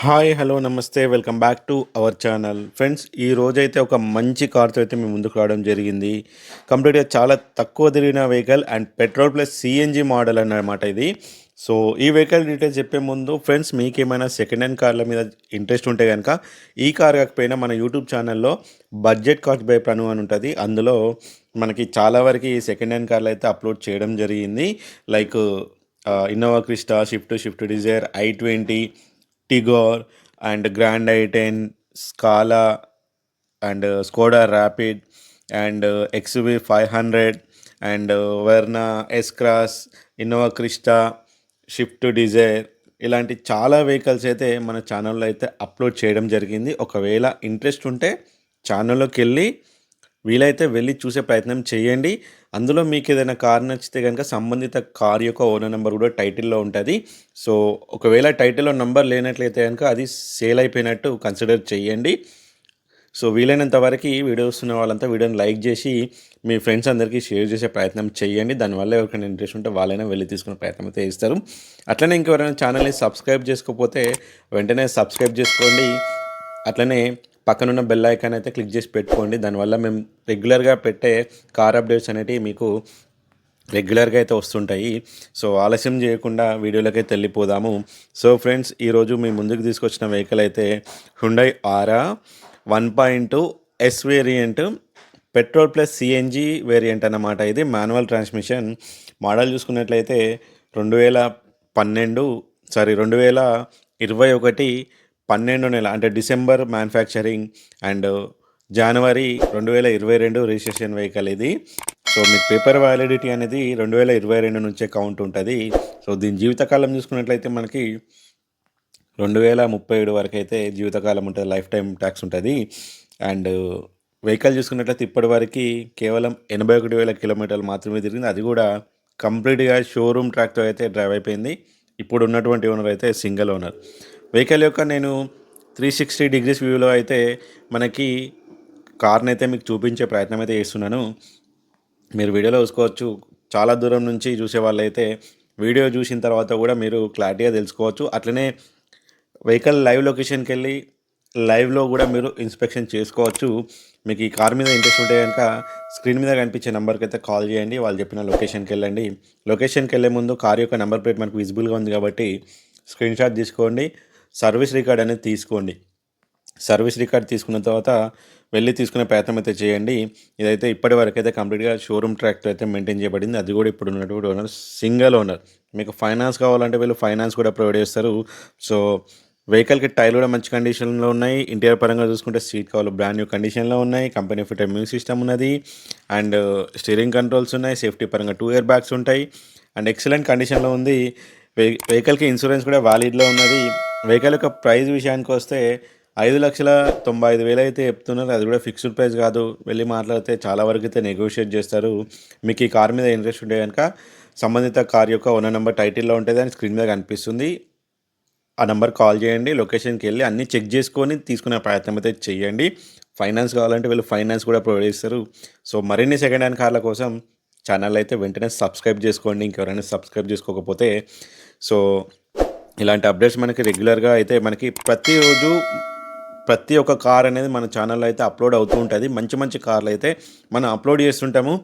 Hi hello నమస్తే welcome back to our channel. Friends ఈ రోజైతే ఒక మంచి కార్తో అయితే మేము ముందుకు రావడం జరిగింది. కంప్లీట్గా చాలా తక్కువ తిరిగిన vehicle and petrol plus CNG model అన్నమాట ఇది. సో ఈ వెహికల్ డీటెయిల్స్ చెప్పే ముందు ఫ్రెండ్స్ మీకేమైనా సెకండ్ హ్యాండ్ కార్ల మీద ఇంట్రెస్ట్ ఉంటే కనుక ఈ కార్ కాకపోయినా మన యూట్యూబ్ ఛానల్లో బడ్జెట్ కాస్ట్ బై ప్రణు అని ఉంటుంది. అందులో మనకి చాలా వరకు ఈ సెకండ్ హ్యాండ్ కార్లు అయితే అప్లోడ్ చేయడం జరిగింది. Like Innova Crysta Swift Swift Dzire I twenty Tigor and Grand I ten Scala and Skoda Rapid and XV five hundred and Verna S Cross Innova Crysta Swift Dzire ఇలాంటి చాలా vehicles అయితే మన ఛానల్లో అయితే upload చేయడం జరిగింది. ఒకవేళ interest ఉంటే ఛానల్లోకి వెళ్ళి వీలైతే వెళ్ళి చూసే ప్రయత్నం చేయండి. అందులో మీకు ఏదైనా కార్ నచ్చితే కనుక సంబంధిత కార్ యొక్క ఓనర్ నెంబర్ కూడా టైటిల్లో ఉంటుంది. సో ఒకవేళ టైటిల్లో నెంబర్ లేనట్లయితే కనుక అది సేల్ అయిపోయినట్టు కన్సిడర్ చేయండి. సో వీలైనంత వరకు వీడియో వస్తున్న వాళ్ళంతా వీడియోని లైక్ చేసి మీ ఫ్రెండ్స్ అందరికీ షేర్ చేసే ప్రయత్నం చేయండి. దానివల్ల ఎవరికైనా ఇంట్రెస్ట్ ఉంటే వాళ్ళైనా వెళ్ళి తీసుకునే ప్రయత్నం అయితే చేస్తారు. అట్లనే ఇంకెవరైనా ఛానల్ని సబ్స్క్రైబ్ చేసుకోకపోతే వెంటనే సబ్స్క్రైబ్ చేసుకోండి. అట్లనే పక్కనున్న బెల్ ఐకాన్ అయితే క్లిక్ చేసి పెట్టుకోండి. దానివల్ల మేము రెగ్యులర్గా పెట్టే కార్ అప్డేట్స్ అనేటివి మీకు రెగ్యులర్గా అయితే వస్తుంటాయి. సో ఆలస్యం చేయకుండా వీడియోలకైతే వెళ్ళిపోదాము. సో ఫ్రెండ్స్ ఈరోజు మీ ముందుకు తీసుకొచ్చిన వెహికల్ అయితే Hyundai Aura one point S variant petrol plus CNG variant అన్నమాట. ఇది మాన్యువల్ ట్రాన్స్మిషన్ మోడల్ చూసుకున్నట్లయితే రెండు వేల పన్నెండు సారీ రెండు వేల ఇరవై ఒకటి పన్నెండు నెల అంటే డిసెంబర్ మ్యానుఫ్యాక్చరింగ్ అండ్ జనవరి రెండు వేల ఇరవై రెండు రిజిస్ట్రేషన్ వెహికల్ ఇది. సో మీకు పేపర్ వ్యాలిడిటీ అనేది రెండు వేల ఇరవై రెండు నుంచే కౌంట్ ఉంటుంది. సో దీని జీవితకాలం చూసుకున్నట్లయితే మనకి రెండు వేల ముప్పై ఏడు వరకు అయితే జీవితకాలం ఉంటుంది లైఫ్ టైం ట్యాక్స్ ఉంటుంది. అండ్ వెహికల్ చూసుకున్నట్లయితే ఇప్పటి వరకు కేవలం ఎనభై ఒకటి వేల కిలోమీటర్లు మాత్రమే తిరిగింది. అది కూడా కంప్లీట్గా షోరూమ్ ట్రాక్తో అయితే డ్రైవ్ అయిపోయింది. ఇప్పుడు ఉన్నటువంటి ఓనర్ అయితే సింగిల్ ఓనర్. వెహికల్ యొక్క నేను త్రీ సిక్స్టీ డిగ్రీస్ వ్యూలో అయితే మనకి కార్ని అయితే మీకు చూపించే ప్రయత్నం అయితే చేస్తున్నాను. మీరు వీడియోలో చూసుకోవచ్చు. చాలా దూరం నుంచి చూసే వాళ్ళైతే వీడియో చూసిన తర్వాత కూడా మీరు క్లారిటీగా తెలుసుకోవచ్చు. అట్లనే వెహికల్ లైవ్ లొకేషన్కి వెళ్ళి లైవ్లో కూడా మీరు ఇన్స్పెక్షన్ చేసుకోవచ్చు. మీకు ఈ కార్ మీద ఇంట్రెస్ట్ ఉంటే కనుక స్క్రీన్ మీద కనిపించే నెంబర్కి అయితే కాల్ చేయండి. వాళ్ళు చెప్పిన లొకేషన్కి వెళ్ళండి. లొకేషన్కి వెళ్ళే ముందు కార్ యొక్క నెంబర్ ప్లేట్ మనకు విజిబుల్గా ఉంది కాబట్టి స్క్రీన్ షాట్ తీసుకోండి. సర్వీస్ రికార్డ్ అనేది తీసుకోండి. సర్వీస్ రికార్డ్ తీసుకున్న తర్వాత వెళ్ళి తీసుకునే ప్రయత్నం అయితే చేయండి. ఇదైతే ఇప్పటి వరకు అయితే కంప్లీట్గా షోరూమ్ ట్రాక్టర్ అయితే మెయింటైన్ చేయబడింది. అది కూడా ఇప్పుడు ఉన్నటువంటి ఓనర్ సింగిల్ ఓనర్. మీకు ఫైనాన్స్ కావాలంటే వీళ్ళు ఫైనాన్స్ కూడా ప్రొవైడ్ చేస్తారు. సో వెహికల్కి టైర్లు కూడా మంచి కండిషన్లో ఉన్నాయి. ఇంటీరియర్ పరంగా చూసుకుంటే సీట్ కవర్లు బ్రాండ్ న్యూ కండిషన్లో ఉన్నాయి. కంపెనీ ఫిట్ మ్యూజిక్ సిస్టమ్ ఉన్నది. అండ్ స్టీరింగ్ కంట్రోల్స్ ఉన్నాయి. సేఫ్టీ పరంగా టూ ఇయర్ బ్యాగ్స్ ఉంటాయి. అండ్ ఎక్సలెంట్ కండిషన్లో ఉంది. వెహి వెహికల్కి ఇన్సూరెన్స్ కూడా వ్యాలిడ్లో ఉన్నది. వెహికల్ యొక్క ప్రైస్ విషయానికి వస్తే ఐదు లక్షల తొంభై ఐదు వేలు అయితే చెప్తున్నారు. అది కూడా ఫిక్స్డ్ ప్రైస్ కాదు. వెళ్ళి మాట్లాడితే చాలా వరకు అయితే నెగోషియేట్ చేస్తారు. మీకు ఈ కార్ మీద ఇంట్రెస్ట్ ఉంటే కనుక సంబంధిత కార్ యొక్క ఓనర్ నెంబర్ టైటిల్లో ఉంటుంది అని స్క్రీన్ మీద కనిపిస్తుంది. ఆ నెంబర్ కాల్ చేయండి. లొకేషన్కి వెళ్ళి అన్నీ చెక్ చేసుకొని తీసుకునే ప్రయత్నం అయితే చేయండి. ఫైనాన్స్ కావాలంటే వీళ్ళు ఫైనాన్స్ కూడా ప్రొవైడ్ చేస్తారు. సో మరిన్ని సెకండ్ హ్యాండ్ కార్ల కోసం ఛానల్ అయితే వెంటనే సబ్స్క్రైబ్ చేసుకోండి. ఇంకెవరైనా సబ్స్క్రైబ్ చేసుకోకపోతే సో ఇలాంటి అప్డేట్స్ మనకి రెగ్యులర్గా అయితే మనకి ప్రతిరోజు ప్రతి ఒక్క కార్ అనేది మన ఛానల్లో అయితే అప్లోడ్ అవుతూ ఉంటుంది. మంచి మంచి కార్లు అయితే మనం అప్లోడ్ చేస్తుంటాము.